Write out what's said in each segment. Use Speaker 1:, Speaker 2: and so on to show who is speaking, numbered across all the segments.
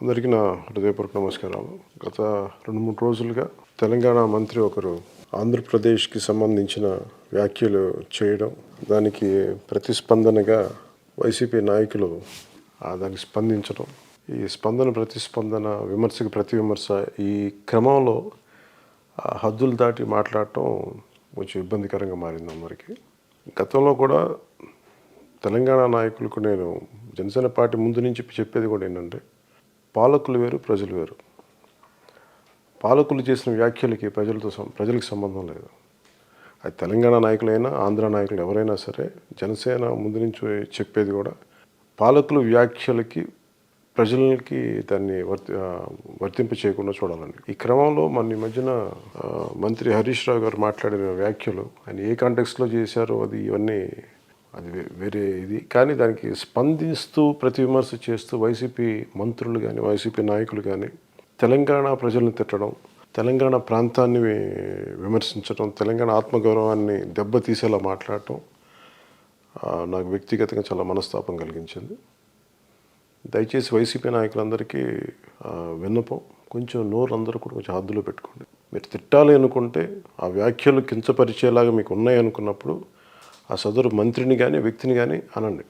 Speaker 1: అందరికీ నా హృదయపూర్వక నమస్కారాలు. గత రెండు మూడు రోజులుగా తెలంగాణ మంత్రి ఒకరు ఆంధ్రప్రదేశ్కి సంబంధించిన వ్యాఖ్యలు చేయడం దానికి ప్రతిస్పందనగా వైసీపీ నాయకులు దానికి స్పందించడం. ఈ స్పందన ప్రతిస్పందన విమర్శకు ప్రతి విమర్శ ఈ క్రమంలో హద్దులు దాటి మాట్లాడటం కొంచెం ఇబ్బందికరంగా మారింది అందరికీ. గతంలో కూడా తెలంగాణ నాయకులకు నేను జనసేన పార్టీ ముందు నుంచి చెప్పేది కూడా ఏంటంటే పాలకులు వేరు ప్రజలు వేరు. పాలకులు చేసిన వ్యాఖ్యలకి ప్రజలతో సం- ప్రజలకు సంబంధం లేదు. అది తెలంగాణ నాయకులైనా ఆంధ్ర నాయకులు ఎవరైనా సరే జనసేన ముందు నుంచి చెప్పేది కూడా పాలకులు వ్యాఖ్యలకి ప్రజలకి దాన్ని వర్తి వర్తింప చేయకుండా చూడాలండి. ఈ క్రమంలో మన ఈ మధ్యన మంత్రి హరీష్ రావు గారు మాట్లాడిన వ్యాఖ్యలు ఆయన ఏ కాంటెక్స్లో చేశారో అది ఇవన్నీ అది వేరే ఇది. కానీ దానికి స్పందిస్తూ ప్రతి విమర్శ చేస్తూ వైసీపీ మంత్రులు కానీ వైసీపీ నాయకులు కానీ తెలంగాణ ప్రజలను తిట్టడం తెలంగాణ ప్రాంతాన్ని విమర్శించడం తెలంగాణ ఆత్మగౌరవాన్ని దెబ్బతీసేలా మాట్లాడటం నాకు వ్యక్తిగతంగా చాలా మనస్తాపం కలిగించింది. దయచేసి వైసీపీ నాయకులందరికీ విన్నపం కొంచెం నోరు అందరూ కూడా కొంచెం హద్దులో పెట్టుకోండి. మీరు తిట్టాలి అనుకుంటే ఆ వ్యాఖ్యలు కించపరిచేలాగా మీకు ఉన్నాయి అనుకున్నప్పుడు ఆ సదరు మంత్రిని కానీ వ్యక్తిని కానీ అనండి.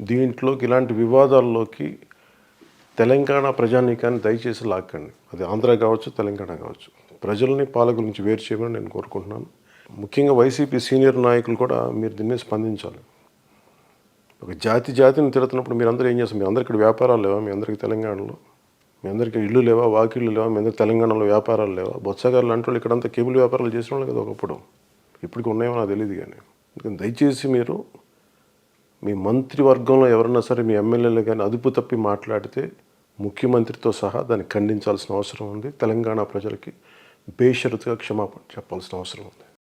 Speaker 1: దీంట్లోకి ఇలాంటి వివాదాల్లోకి తెలంగాణ ప్రజానీకాన్ని దయచేసి లాక్కండి. అది ఆంధ్ర కావచ్చు తెలంగాణ కావచ్చు. ప్రజల్ని పాలకుల నుంచి వేరు చేయమని నేను కోరుకుంటున్నాను. ముఖ్యంగా వైసీపీ సీనియర్ నాయకులు కూడా మీరు దీన్ని స్పందించాలి. ఒక జాతి జాతిని తిరుగుతున్నప్పుడు మీరు అందరూ ఏం చేస్తారు? మీ అందరికి ఇక్కడ వ్యాపారాలు లేవా? మీ అందరికి తెలంగాణలో? మీ అందరికి ఇల్లు లేవా? వాకిళ్ళు లేవా? మీ అందరికి తెలంగాణలో వ్యాపారాలు లేవా? బొత్సగారులు లాంటి వాళ్ళు ఇక్కడంతా కేబుల్ వ్యాపారాలు చేసిన వాళ్ళు కదా ఒకప్పుడు. ఇప్పటికి ఉన్నాయో నాకు తెలియదు కానీ. దయచేసి మీరు మీ మంత్రివర్గంలో ఎవరన్నా సరే మీ ఎమ్మెల్యేలు కానీ అదుపు తప్పి మాట్లాడితే ముఖ్యమంత్రితో సహా దాన్ని ఖండించాల్సిన అవసరం ఉంది. తెలంగాణ ప్రజలకి బేషరతుగా క్షమాపణ చెప్పాల్సిన అవసరం ఉంది.